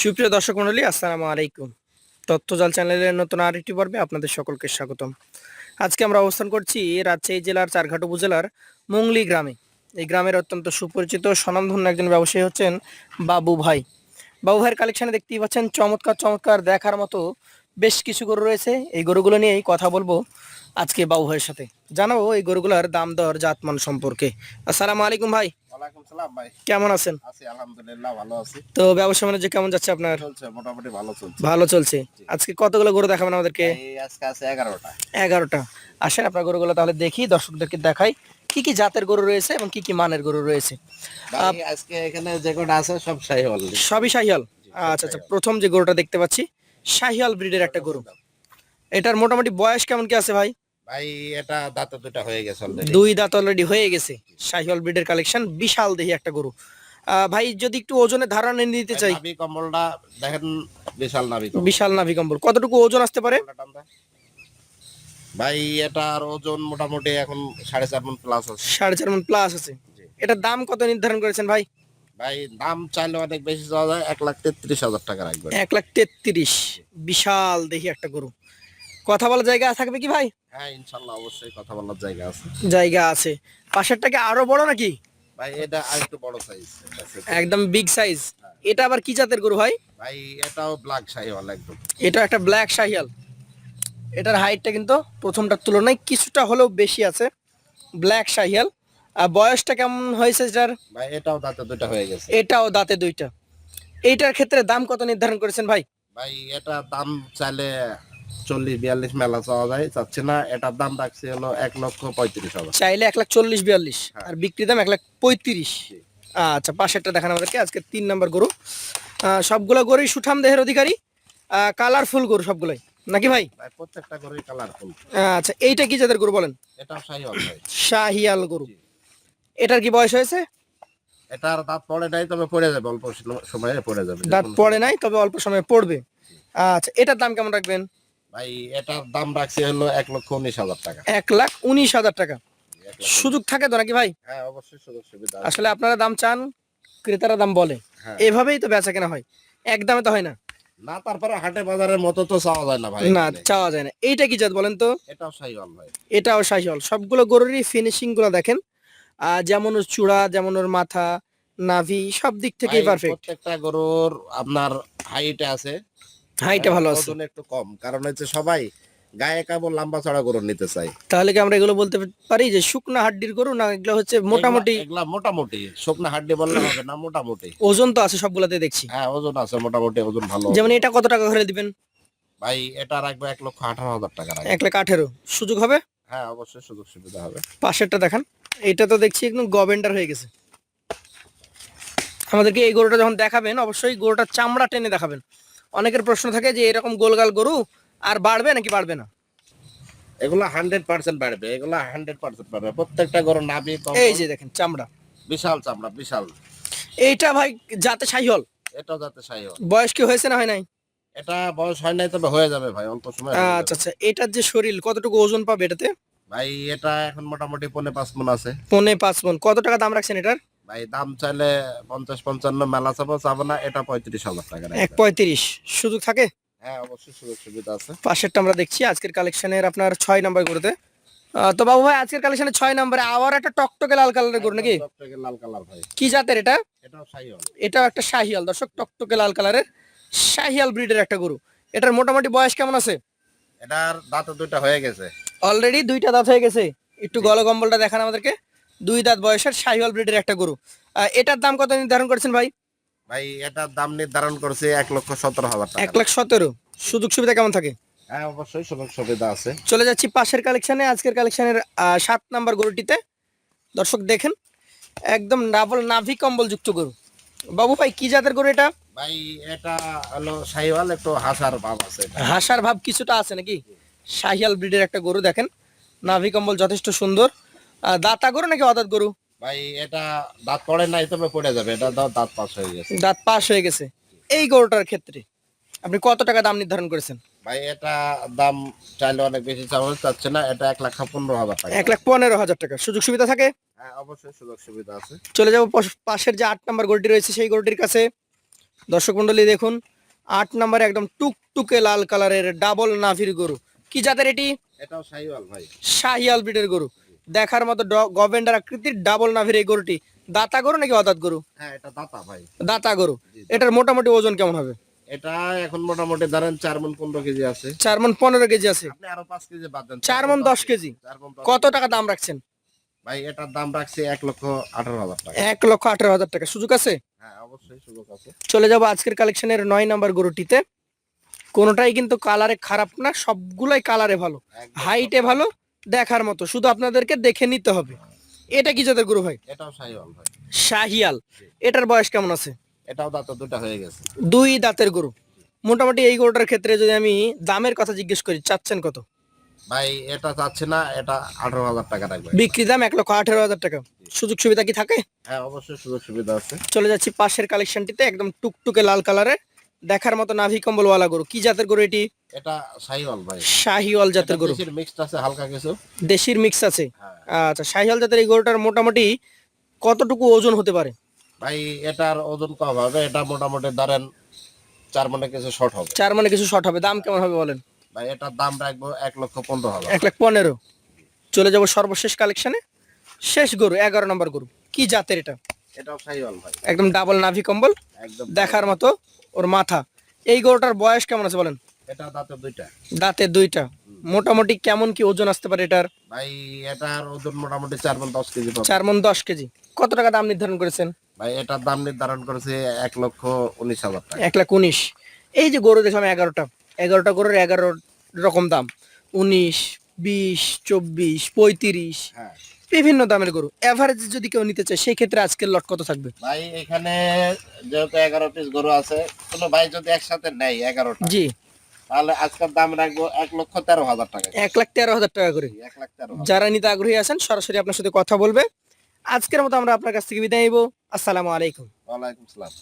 সুপ্রিয় দর্শক মন্ডলী আসসালামু আলাইকুম। তথ্যজাল চ্যানেলের নতুন আরেকটি পর্বে আপনাদের সকলকে স্বাগতম। আজকে আমরা অবস্থান করছি রাজশাহী জেলার চারঘাট উপজেলার মুংলি গ্রামে। এই গ্রামের অত্যন্ত সুপরিচিত, স্বনামধন্য একজন ব্যবসায়ী হচ্ছেন বাবু ভাই। বাবু ভাইয়ের কালেকশানে দেখতেই পাচ্ছেন, চমৎকার চমৎকার দেখার মতো বেশ কিছু গরু রয়েছে। এই গরুগুলো নিয়েই কথা বলব আজকে বাবু ভাইয়ের সাথে। জানাব এই গরুগুলোর দাম দর, জাতমান সম্পর্কে। আসসালামু আলাইকুম ভাই। ওয়ালাইকুম সালাম ভাই। কেমন আছেন? আছি আলহামদুলিল্লাহ ভালো আছি। তো ব্যবসা বাণিজ্য কেমন যাচ্ছে আপনার? চলছে মোটামুটি ভালো চলছে। ভালো চলছে। আজকে কতগুলো গরু দেখাবেন আমাদেরকে? আজকে আছে এগারোটা। এগারোটা। আসেন আপনার গরুগুলো তাহলে দেখি দর্শকদেরকে দেখাই কি কি জাতের গরু রয়েছে এবং কি কি মানের গরু রয়েছে। আজকে এখানে যে কটা আছে সব শাহী সবই শাহিয়াল আচ্ছা আচ্ছা প্রথম যে গরুটা দেখতে পাচ্ছি শাহিয়াল ব্রিডের একটা গরু। এটার মোটামুটি বয়স কেমন কি আছে ভাই? ভাই এটা দাঁত দুটা হয়ে গেছে অলরেডি দুই দাঁত অলরেডি হয়ে গেছে। শাহিয়াল ব্রিডের কালেকশন বিশাল দেহি একটা গরু। ভাই যদি একটু ওজনের ধারণা নিতে চাই। নাভি কম্বলটা দেখেন বিশাল নাভি কম্বল। বিশাল নাভি কম্বল। কতটুকু ওজন আসতে পারে। ভাই এটার ওজন মোটামুটি এখন সাড়ে চার মন প্লাস আছে। সাড়ে চার মন প্লাস আছে। এটার দাম কত নির্ধারণ করেছেন ভাই? ভাই দাম চাইলে অনেক বেশি যাওয়া যায়। এক লাখ তেত্রিশ হাজার টাকা রাখবে এক লাখ তেত্রিশ। বিশাল দেখি একটা গরু। কথা বলার জায়গা থাকবে কি ভাই? হ্যাঁ ইনশাল্লাহ অবশ্যই কথা বলার জায়গা আছে। জায়গা আছে। পাশেরটাকে আরও বড় নাকি? ভাই এটা আর একটু বড় সাইজ একদম বিগ সাইজ এটা আবার কি জাতের গরু ভাই? ভাই এটাও ব্ল্যাক শাহী হল একদম। এটা একটা ব্ল্যাক শাহিয়াল এটার হাইটটা কিন্তু প্রথমটার তুলনায় কিছুটা হলেও বেশি আছে। ব্ল্যাক শাহিয়াল আর বয়সটা কেমন হয়েছে এটার ভাই এটাও দাঁতে দুইটা হয়ে গেছে। এটাও দাঁতে দুইটা। এইটার ক্ষেত্রে দাম কত নির্ধারণ করেছেন ভাই? ভাই এটা দাম চাইলে চল্লিশ বিয়াল্লিশ মেলা চাওয়া যায় চাচ্ছি না। এটার দাম রাখছি হলো এক লক্ষ পঁয়ত্রিশ হাজার। চাইলে এক লাখ চল্লিশ বিয়াল্লিশ। হ্যাঁ। আর বিক্রি দাম এক লাখ পঁয়ত্রিশ। আচ্ছা পাশেরটা দেখান আমাদেরকে। আজকে তিন নাম্বার গরু। সবগুলো গরুই সুঠাম দেহের অধিকারী। কালারফুল গরু সবগুলোই। নাকি ভাই? প্রত্যেকটা গরুই কালারফুল আচ্ছা এইটা কি জাতের গরু বলেন? ভাই। শাহিয়াল গরু। এটার কি বয়স হয়েছে? এটার দাঁত পড়ে নাই তবে পড়ে যাবে অল্প সম- সময়ে পড়ে যাবে। দাঁত পড়ে নাই তবে অল্প সময় পড়বে। আচ্ছা এটার দাম কেমন রাখবেন? ভাই এটার দাম রাখছি হলো এক লক্ষ উনিশ হাজার টাকা। এক লাখ উনিশ হাজার টাকা। সুযোগ থাকে তো নাকি ভাই? হ্যাঁ অবশ্যই সুযোগ সুবিধা আসলে আপনারা দাম চান ক্রেতারা দাম বলে। হ্যাঁ। এভাবেই তো বেচা কেনা হয়। এক দামে তো হয় না। না তারপরে হাটে বাজারের মতো তো চাওয়া যায় না ভাই না চাওয়া যায় না। এইটা কি জাত বলেন তো? এটাও শাহী ভাই। এটাও শাহিওয়াল সবগুলো গরুরই ফিনিশিংগুলো দেখেন। যেমন ওর চূড়া যেমন ওর মাথা নাভি সব দিক থেকেই পারফেক্ট প্রত্যেকটা গরুর আপনার হাইটে আছে। হাইটা ভালো আছে। ওজন একটু কম কারণ হচ্ছে সবাই গায়ে কেবল লম্বা চড়া গরু নিতে চাই তাহলে কি আমরা এগুলো বলতে পারি যে শুকনা হাড্ডির গরু না এগুলো হচ্ছে মোটামুটি এগুলা- এগুলা মোটামুটি। শুকনা হাড্ডি বললে হবে না মোটামুটি। ওজন তো আছে সবগুলাতে দেখছি। হ্যাঁ ওজন আছে মোটামুটি ওজন ভালো। যেমন এটা কত টাকা করে দিবেন? ভাই এটা রাখবে এক লক্ষ আঠারো হাজার টাকা রাখবে। এক লাখ আঠেরো। সুযোগ হবে? হ্যাঁ অবশ্যই সুযোগ সুবিধা হবে। পাশেরটা দেখান। এটা তো দেখছি একদম গভেন্ডার হয়ে গেছে। আমাদেরকে এই গরুটা যখন দেখাবেন অবশ্যই গরুটার চামড়া টেনে দেখাবেন। অনেকের প্রশ্ন থাকে যে এরকম গোলগাল গরু আর বাড়বে নাকি বাড়বে না? এগুলা হান্ড্রেড পার্সেন্ট বাড়বে এগুলা হান্ড্রেড পার্সেন্ট বাড়বে। প্রত্যেকটা গরু নাবি এই যে দেখেন চামড়া। বিশাল চামড়া বিশাল। এইটা ভাই যাতে সাইহল? এটাও যাতে সাই হয় বয়স কি হয়েছে না হয় নাই? এটা বয়স হয় নাই তবে হয়ে যাবে ভাই অল্প সময় আচ্ছা আচ্ছা এটার যে শরীর কতটুকু ওজন পাবে এটাতে? ভাই এটা এখন মোটামুটি পনে পাঁচ মন আছে। পনে পাঁচ মন। কত টাকা দাম রাখছেন এটার? ভাই দাম চাইলে পঞ্চাশ পঞ্চান্ন মেলা চাবো চাবো না এটা পঁয়ত্রিশ হাজার টাকা এক পঁয়ত্রিশ সুযোগ থাকে? হ্যাঁ অবশ্যই সুযোগ সুবিধা আছে। পাশেরটা আমরা দেখছি আজকের কালেকশনের আপনার ছয় নাম্বার গরুতে। আহ, তো বাবু ভাই আজকের কালেকশনে ছয় নাম্বারে আবার একটা টকটকে লাল কালারের গরু নাকি? লাল কালার ভাই। কি জাতের এটা? এটাও একটা শাহিয়াল দর্শক টকটকে লাল কালারের শাহিয়াল ব্রিডের একটা গরু। এটার মোটামুটি বয়স কেমন আছে? এটার দাঁত দুইটা হয়ে গেছে। অলরেডি দুইটা দাঁত হয়ে গেছে। একটু গল কম্বলটা দেখান আমাদেরকে। দুই দাঁত বয়সের শাহিওয়াল ব্রিডের একটা গরু। এটার দাম কত নির্ধারণ করেছেন ভাই? ভাই এটার দাম নির্ধারণ করছে এক লক্ষ সতেরো হাজার এক টাকা লাখ সতেরো। সুযোগ সুবিধা কেমন থাকে? হ্যাঁ অবশ্যই সুযোগ সুবিধা আছে। চলে যাচ্ছি পাশের কালেকশনে আজকের কালেকশনের সাত নাম্বার গরুটিতে। দর্শক দেখেন একদম ডাবল নাভি কম্বল যুক্ত গরু। বাবু ভাই কি জাতের গরু এটা? ভাই এটা হলো শাহিওয়াল একটু হাসার ভাব আছে হাসার ভাব কিছুটা আছে নাকি? শাহিয়াল ব্রিডের একটা গরু দেখেন। নাভি কম্বল যথেষ্ট সুন্দর। দাতা গরু নাকি অদাত গরু? ভাই এটা দাঁত পড়ে নাই তবে পড়ে যাবে। এটা দাঁত দাঁত পাস হয়ে গেছে। দাঁত পাশ হয়ে গেছে। এই গরুটার ক্ষেত্রে আপনি কত টাকা দাম নির্ধারণ করেছেন? ভাই এটা দাম চাইলে অনেক বেশি চাওয়া চাচ্ছে না। এটা এক লাখ পনেরো হাজার টাকা। এক লাখ পনেরো হাজার টাকা। সুযোগ সুবিধা থাকে? হ্যাঁ অবশ্যই সুযোগ সুবিধা আছে। চলে যাব পাশের যে আট নাম্বার গরুটি রয়েছে সেই গরুটির কাছে। দর্শক মন্ডলী দেখুন আট নাম্বার একদম টুকটুকে লাল কালারের ডাবল নাভির গরু। কি জাতের এটি? এটাও সাইওয়াল ভাই। শাহিয়াল ব্রিডের গরু। দেখার মতো গভেন্ডার আকৃতির ডাবল নাভির এই গরুটি। দাতা গরু নাকি অদাত গরু? হ্যাঁ এটা দাতা ভাই। দাতা গরু। এটার মোটামুটি ওজন কেমন হবে? এটা এখন মোটামুটি ধরেন চার মন পনেরো কেজি আছে। চার মন পনেরো কেজি আছে। আরও পাঁচ কেজি বাদ দেন। চার মন দশ কেজি। কত টাকা দাম রাখছেন? ভাই এটার দাম রাখছি এক লক্ষ আঠারো হাজার টাকা। এক লক্ষ আঠারো হাজার টাকা। সুযোগ আছে? হ্যাঁ অবশ্যই সুযোগ আছে। চলে যাব আজকের কালেকশনের নয় নাম্বার গরুটিতে। কোনোটাই কিন্তু কালারে খারাপ না সবগুলাই কালারে ভালো। হাইটে ভালো দেখার মতো শুধু আপনাদেরকে দেখে নিতে হবে। এটা কি জাতের গরু ভাই? এটাও সাইওয়াল ভাই। শাহিয়াল। এটার বয়স কেমন আছে? এটাও দাঁত দুটা হয়ে গেছে। দুই দাঁতের গরু। মোটামুটি এই গরুটার ক্ষেত্রে যদি আমি দামের কথা জিজ্ঞেস করি চাচ্ছেন কত? ভাই এটা চাচ্ছে না এটা আঠারো হাজার টাকা রাখবে। বিক্রি দাম এক লক্ষ আঠেরো হাজার টাকা। সুযোগ সুবিধা কি থাকে? হ্যাঁ অবশ্যই সুযোগ সুবিধা আছে। চলে যাচ্ছি পাশের কালেকশনটিতে একদম টুকটুকে লাল কালারের দেখার মতো নাভি কম্বলওয়ালা গরু। কি জাতের গরু এটি? এটা ভাই। শাহিওয়াল জাতের গরু। মিক্সড আছে হালকা কিছু। দেশির মিক্স আছে? হ্যাঁ। আচ্ছা শাহিওয়াল জাতের এই গরুটার মোটামুটি কতটুকু ওজন হতে পারে? ভাই এটার ওজন কম হবে। এটা মোটামুটি ধরেন চার মনে কিছু শর্ট হবে। চার মানে কিছু শর্ট হবে। দাম কেমন হবে বলেন? ভাই এটার দাম রাখব এক লক্ষ পনেরো হাজার। এক লাখ পনেরো। চলে যাব সর্বশেষ কালেকশনে। শেষ গরু এগারো নম্বর গরু। কি জাতের এটা? এটাও সাইওয়াল ভাই। একদম ডাবল নাভি কম্বল। একদম দেখার মতো ওর মাথা। এই গরুটার বয়স কেমন আছে বলেন? এটা দাঁতে দুইটা। দাঁতে দুইটা। মোটামুটি কেমন কি ওজন আসতে পারে এটার? ভাই এটার ওজন মোটামুটি চার মন দশ কেজি চার মন দশ কেজি। কত টাকা দাম নির্ধারণ করেছেন? ভাই এটার দাম নির্ধারণ করেছে এক লক্ষ উনিশ হাজার টাকা। এক লাখ উনিশ। এই যে গরু দেখলাম এগারোটা এগারোটা গরুর এগারো রকম দাম। উনিশ বিশ চব্বিশ পঁয়ত্রিশ। হ্যাঁ। বিভিন্ন দামের গরু। এভারেজ যদি কেউ নিতে চায় সেই ক্ষেত্রে আজকের লট কত থাকবে? ভাই এখানে যেহেতু এগারো পিস গরু আছে কোনো ভাই যদি একসাথে নেয় এগারোটা জি। তাহলে আজকের দাম রাখব এক লক্ষ তেরো হাজার টাকা এক লাখ তেরো হাজার টাকা করে। এক লাখ তেরো যারা নিতে আগ্রহী আছেন সরাসরি আপনার সাথে কথা বলবে। আজকের মতো আমরা আপনার কাছ থেকে বিদায় নিব। আসসালামু আলাইকুম। ওয়ালাইকুম সালাম।